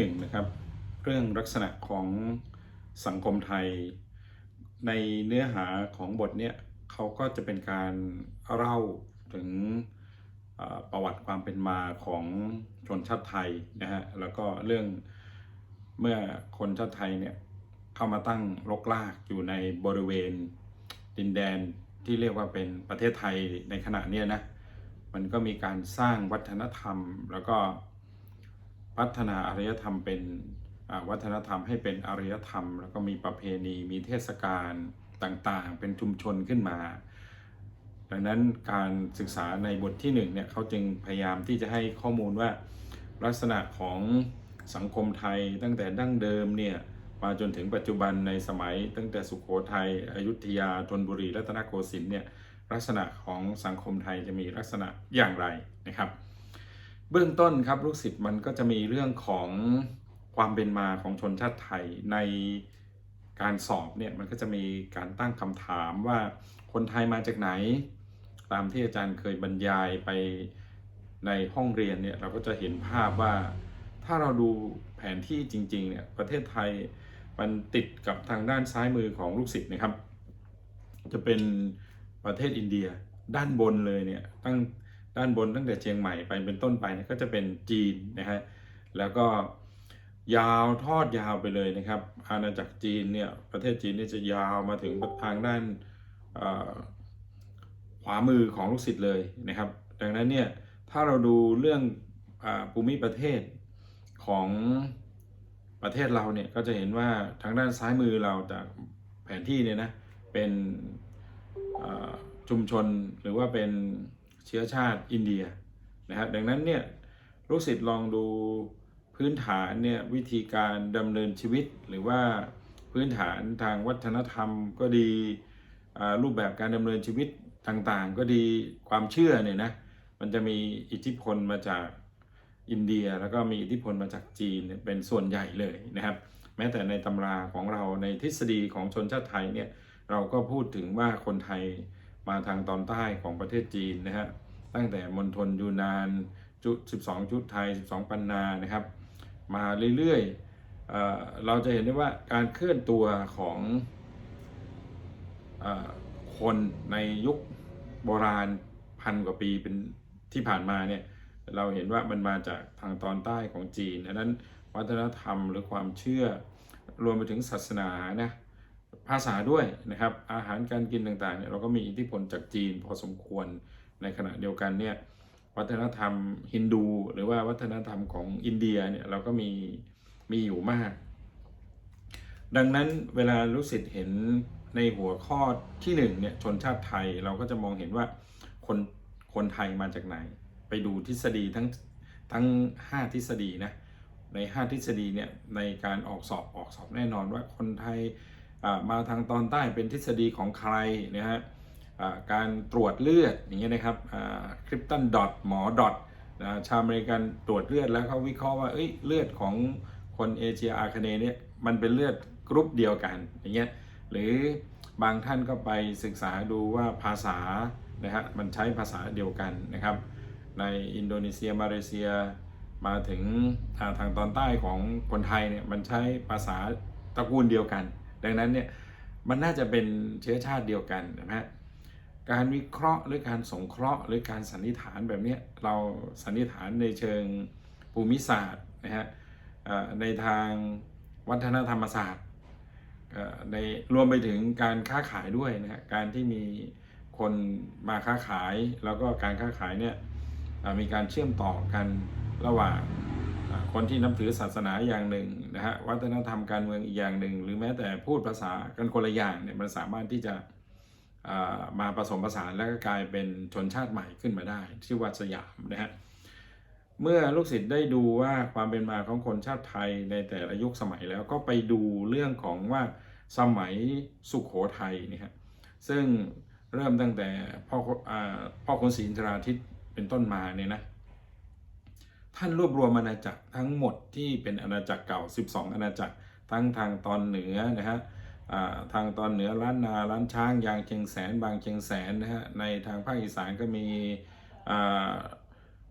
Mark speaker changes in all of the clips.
Speaker 1: หนึ่งนะครับเรื่องลักษณะของสังคมไทย ในเนื้อหาของบทเนี่ยเขาก็จะเป็นการเล่าถึงประวัติความเป็นมาของชนชาติไทยนะฮะแล้วก็เรื่องเมื่อคนชาติไทยเนี่ยเข้ามาตั้งรกรากอยู่ในบริเวณดินแดนที่เรียกว่าเป็นประเทศไทยในขณะเนี้ยนะมันก็มีการสร้างวัฒนธรรมแล้วก็ พัฒนาอารยธรรมเป็นวัฒนธรรมให้เป็นอารยธรรม แล้วก็มีประเพณีมีเทศกาลต่างๆ เป็นชุมชนขึ้นมา ดังนั้นการศึกษาในบทที่หนึ่งเนี่ยเขาจึงพยายามที่จะให้ข้อมูลว่า ลักษณะของสังคมไทยตั้งแต่ดั้งเดิมเนี่ยมาจนถึงปัจจุบันในสมัยตั้งแต่สุขโขทัยอยุธยาธนบุรีรัตนโกสินทร์เนี่ยลักษณะของสังคมไทยจะมีลักษณะอย่างไรนะครับ เบื้องต้นครับลูกศิษย์มันก็จะมีเรื่องของความเป็นมาของชนชาติไทยในการสอบเนี่ยมันก็จะมีการตั้งคำถามว่าคนไทยมาจากไหน ตามที่อาจารย์เคยบรรยายไปในห้องเรียนเนี่ยเราก็จะเห็นภาพว่าถ้าเราดูแผนที่จริงๆเนี่ยประเทศไทยมันติดกับทางด้านซ้ายมือของลูกศิษย์นะครับ จะเป็นประเทศอินเดียด้านบนเลยเนี่ยตั้ง ด้านบนตั้งแต่เชียงใหม่ไปเป็นต้นไปก็จะเป็นจีนนะฮะแล้วก็ยาวทอดยาวไปเลยนะครับอาณาจักรจีนเนี่ยประเทศจีนเนี่ยจะยาวมาถึงทางด้านขวามือของลูกศิษย์เลยนะครับ ดังนั้นเนี่ยถ้าเราดูเรื่องอภูมิประเทศของประเทศเราเนี่ยก็จะเห็นว่าทางด้านซ้ายมือเราจากแผนที่เนี่ยนะเป็นชุมชนหรือว่าเป็น เชื้อชาติอินเดียนะฮะดังนั้นเนี่ยลูกศิษย์ลองดูพื้นฐานเนี่ยวิธีการดำเนินชีวิต หรือว่าพื้นฐานทางวัฒนธรรมก็ดีรูปแบบการดำเนินชีวิตต่างๆ ก็ดีความเชื่อเนี่ยนะมันจะมีอิทธิพลมาจากอินเดียแล้วก็มีอิทธิพลมาจากจีนเนี่ยเป็นส่วนใหญ่เลยนะครับ แม้แต่ในตำราของเราในทฤษฎีของชนชาติไทยเนี่ยเราก็พูดถึงว่าคนไทย มาทางตอนใต้ของประเทศจีนนะฮะตั้งแต่มณฑลยูนานจุด12 ชุดไทย 12 ปันนานะครับ มาเรื่อยๆเอเราจะเห็นได้ว่าการเคลื่อนตัวของออคนในยุคโบราณพันกว่าปีเป็นที่ผ่านมาเนี่ยเราเห็นว่ามันมาจากทางตอนใต้ของจีนดังนั้นวัฒนธรรมหรือความเชื่อรวมไปถึงศาสนานะ ภาษาด้วยนะครับอาหารการกินต่างๆเนี่ยเราก็มีอิทธิพลจากจีนพอสมควรในขณะเดียวกันเนี่ยวัฒนธรรมฮินดู หรือว่าวัฒนธรรมของอินเดียเนี่ยเราก็มีมีอยู่มาก ดังนั้นเวลาลูกศิษย์เห็นในหัวข้อที่หนึ่งเนี่ยชนชาติไทยเราก็จะมองเห็นว่าคนคนไทยมาจากไหน ไปดูทฤษฎีทั้งทั้ง 5 ทฤษฎีนะใน 5 ทฤษฎีเนี่ยในการออกสอบออกสอบแน่นอนว่าคนไทย มาทางตอนใต้เป็นทฤษฎีของใครนะฮะการตรวจเลือดอย่างเงี้ยนะครับคริปตันดอทหมอดอทชาวอเมริกันตรวจเลือดแล้วเขาวิเคราะห์ว่าเอ้ยเลือดของคนเอเชียอาคเนเนี่ยมันเป็นเลือดกรุ๊ปเดียวกันอย่างเงี้ยหรือบางท่านก็ไปศึกษาดูว่าภาษานะฮะมันใช้ภาษาเดียวกันนะครับ ในอินโดนีเซียมาเลเซียมาถึงทางตอนใต้ของคนไทยเนี่ยมันใช้ภาษาตระกูลเดียวกัน ดังนั้นเนี่ยมันน่าจะเป็นเชื้อชาติเดียวกันนะฮะการวิเคราะห์หรือการสงเคราะห์ หรือการสันนิษฐานแบบนี้เราสันนิษฐานในเชิงภูมิศาสตร์นะฮะในทางวัฒนธรรมศาสตร์ในรวมไปถึงการค้าขายด้วยนะฮะการที่มีคนมาค้าขายแล้วก็การค้าขายเนี่ยมีการเชื่อมต่อกันระหว่าง คนที่นับถือศาสนาอย่างหนึ่งนะฮะวัฒนธรรมการเมืองอีกอย่างหนึ่ง หรือแม้แต่พูดภาษากันคนละอย่างเนี่ยมันสามารถที่จะมาผสมผสานแล้วก็กลายเป็นชนชาติใหม่ขึ้นมาได้ชื่อว่าสยามนะฮะเมื่อลูกศิษย์ได้ดูว่าความเป็นมาของคนชาติไทยในแต่ละยุคสมัยแล้วก็ไปดูเรื่องของว่าสมัยสุขโขทัยนี่ฮะซึ่งเริ่มตั้งแต่พ่ออพ่อคนศรีอินทราทิตเป็นต้นมาเนี่ยนะ ท่านรวบรวมอาณาจักรทั้งหมดที่เป็นอาณาจักรเก่า 12 อาณาจักรทั้งทางตอนเหนือนะฮะทางตอนเหนือล้านนาล้านช้างยางเชียงแสน บางเชียงแสนนะฮะในทางภาคอีสานก็มี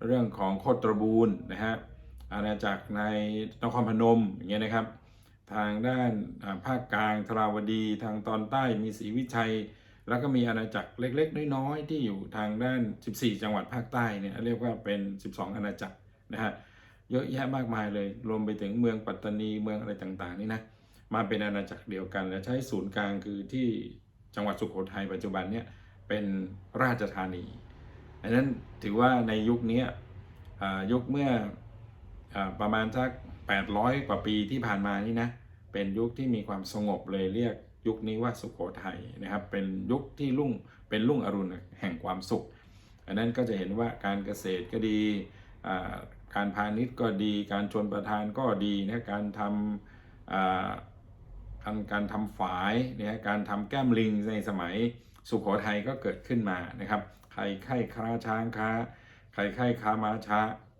Speaker 1: เรื่องของโคตรบูรณ์นะฮะอาณาจักรในนครพนมอย่างเงี้ยนะครับ ทางด้านภาคกลางทราวดี ทางตอนใต้มีศรีวิชัย แล้วก็มีอาณาจักรเล็ก ๆ น้อยๆที่อยู่ทางด้าน 14 จังหวัดภาคใต้เนี่ยเรียกว่าเป็น 12 อาณาจักร นะฮะเยอะแยะมากมายเลย รวมไปถึงเมืองปัตตานีเมืองอะไรต่างๆ นี่นะมาเป็นอาณาจักรเดียวกัน และใช้ศูนย์กลางคือที่จังหวัดสุโขทัยปัจจุบันเนี่ยเป็นราชธานีอันนั้นถือว่าในยุคนี้ยุคเมื่ออประมาณสัก 800 กว่าปีที่ผ่านมานี่นะเป็นยุคที่มีความสงบเลยเรียกยุคนี้ว่าสุโขทัยนะครับ เป็นยุคที่รุ่งเป็นรุ่งอรุณแห่งความสุข อันนั้นก็จะเห็นว่าการเกษตรก็ดี การพาณิชย์ก็ดี การชนประทานก็ดีนะการทำการการทำฝายเนี่ยการทำแก้มลิงในสมัยสุโขทัยก็เกิดขึ้นมานะครับใครไข้ค้าช้างค้าใครไข้ค้าม้าช้า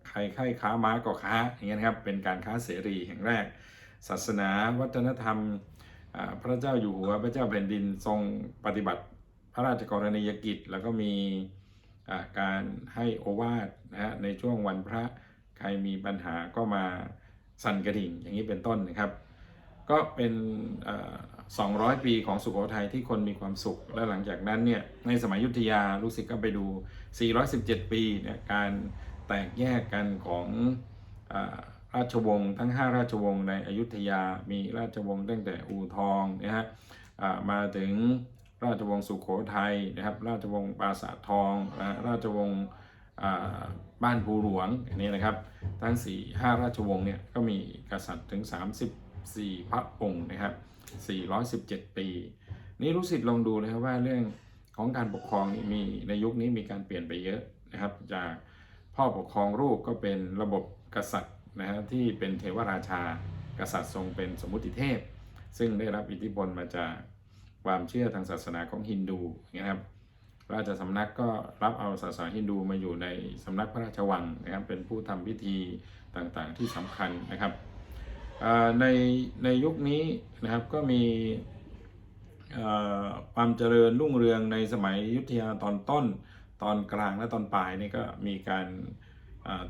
Speaker 1: ใครไข้ค้าม้าก็ค้าอย่างเงี้ยนะครับเป็นการค้าเสรีแห่งแรก ศาสนาวัฒนธรรมพระเจ้าอยู่หัวพระเจ้าแผ่นดินทรงปฏิบัติพระราชกรณียกิจ แล้วก็มีการให้โอวาทนะฮะในช่วงวันพระ ใครมีปัญหาก็มาสั่นกระดิ่งอย่างนี้เป็นต้นนะครับ ก็เป็น200 ปีของสุโขทัยที่คนมีความสุข และหลังจากนั้นเนี่ยในสมัยอยุทธยาลูกศิษย์ก็ไปดู 417 ปีเนี่ยการแตกแยกกันของอราชวงศ์ทั้ง 5 ราชวงศ์ในอยุธยา มีราชวงศ์ตั้งแต่อู่ทองนะฮะมาถึงราชวงศ์สุโขทัยนะครับ ราชวงศ์ปราสาททองนะราชวงศ์ บ้านภูหลวงอันนี้นะครับ ทั้ง 4 5 ราชวงศ์เนี่ยก็มีกษัตริย์ถึง 34 พระองค์นะครับ 417 ปี นี่รู้สิทธิ์ลองดูเลยครับว่าเรื่องของการปกครองนี่มีในยุคนี้มีการเปลี่ยนไปเยอะนะครับ จากพ่อปกครองรูปก็เป็นระบบกษัตริย์นะฮะที่เป็นเทวราชากษัตริย์ทรงเป็นสมมุติเทพ ซึ่งได้รับอิทธิพลมาจากความเชื่อทางศาสนาของฮินดูนะครับ ราชสำนักก็รับเอาศาสนาฮินดูมาอยู่ในสำนักพระราชวังนะครับ เป็นผู้ทำพิธีต่างๆที่สำคัญนะครับในในยุคนี้นะครับก็มีความเจริญรุ่งเรืองในสมัยยุทธยาตอนต้น ตอนกลางและตอนปลายนี่ก็มีการ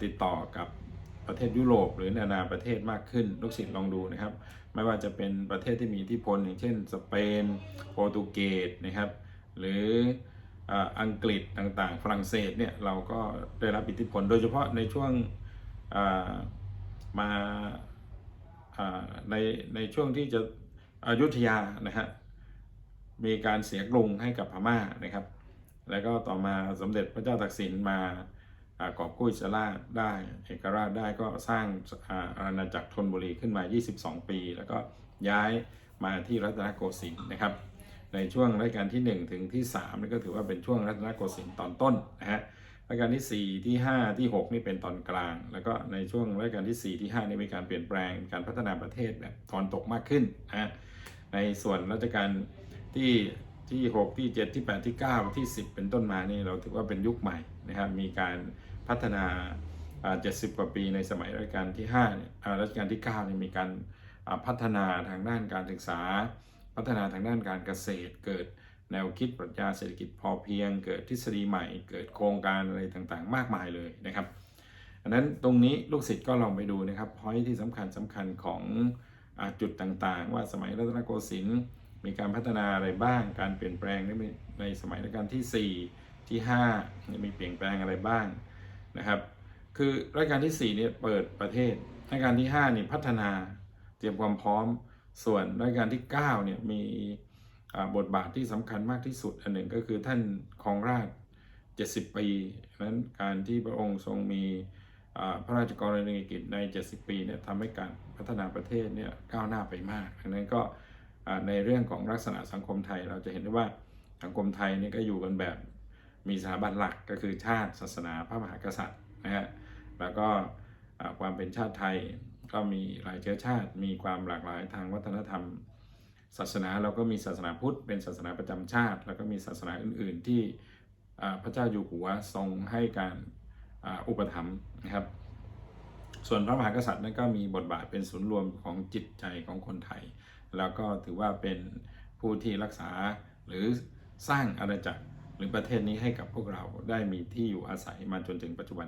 Speaker 1: ติดต่อกับประเทศยุโรป หรือนานาประเทศมากขึ้นลูกศิษย์ลองดูนะครับ ไม่ว่าจะเป็นประเทศที่มีอิทธิพลอย่างเช่น สเปนโปรตุเกสนะครับ หรือ อังกฤษต่างๆ ฝรั่งเศสเนี่ยเราก็ได้รับอิทธิพล โดยเฉพาะในช่วงมาในในช่วงที่จะอยุธยานะฮะมีการเสียกรุงให้กับพม่านะครับ แล้วก็ต่อมาสมเด็จพระเจ้าตากสินมาอกอบกู้อิสราชได้เอกราชได้ก็สร้างอาณาจักรธนบุรีขึ้นมา 22 ปี แล้วก็ย้ายมาที่รัตนโกสินทร์นะครับ ในช่วงรัชกาลที่ 1 ถึงที่3นี่ก็ถือว่าเป็นช่วงรัตนโกสินทร์ตอนต้นนะฮะรัชกาลที่ 4 ที่ 5 ที่ 6 นี่เป็นตอนกลาง แล้วก็ในช่วงรัชกาลที่ 4 ที่ 5 นี่มีการเปลี่ยนแปลงการพัฒนาประเทศแบบตอนตกมากขึ้นนะในส่วนรัชกาลที่ที่ 6 ที่ 7 ที่ 8 ที่ 9 ที่ 10 เป็นต้นมานี่เราถือว่าเป็นยุคใหม่นะครับมีการพัฒนาอ่า70กว่าปีในสมัยรัชกาลที่5เนี่ยรัชกาลที่9เนี่ยมีการพัฒนาทางด้านการศึกษา พัฒนาทางด้านการเกษตร เกิดแนวคิดปรัชญาเศรษฐกิจพอเพียง เกิดทฤษฎีใหม่ เกิดโครงการอะไรต่างๆ มากมายเลยนะครับอันนั้นตรงนี้ลูกศิษย์ก็ลองไปดูนะครับพอยที่สำคัญสำคัญของอจุดต่างๆ ว่าสมัยรัตนโกสินทร์มีการพัฒนาอะไรบ้าง การเปลี่ยนแปลงในในสมัยรัชกาลที่ 4 ที่5มีเปลี่ยนแปลงอะไรบ้างนะครับ คือรัชกาลที่4เนี่ยเปิดประเทศรัชกาลที่5นี่พัฒนาเตรียมความพร้อม ส่วนรัชกาลที่9เนี่ยมีบทบาทที่สำคัญมากที่สุด อันหนึ่งก็คือท่านครองราช 70 ปีนั้นการที่พระองค์ทรงมีพระราชกรณียกิจใน 70 ปีเนี่ยทำให้การพัฒนาประเทศเนี่ยก้าวหน้าไปมากดังนั้นก็ในเรื่องของลักษณะสังคมไทยเราจะเห็นได้ว่าสังคมไทยนี่ก็อยู่กันแบบมีสถาบันหลักก็คือชาติศาสนาพระมหากษัตริย์นะฮะแล้วก็ความเป็นชาติไทย ก็มีหลายเชื้อชาติ มีความหลากหลายทางวัฒนธรรม ศาสนาเราก็มีศาสนาพุทธ เป็นศาสนาประจำชาติ แล้วก็มีศาสนาอื่น ๆ ที่พระเจ้าอยู่หัวทรงให้การออุปถัมภ์นะครับ ส่วนพระมหากษัตริย์นั้นก็มีบทบาทเป็นศูนย์รวมของจิตใจของคนไทย แล้วก็ถือว่าเป็นผู้ที่รักษาหรือสร้างอาณาจักรหรือประเทศนี้ให้กับพวกเราได้มีที่อยู่อาศัยมาจนถึงปัจจุบัน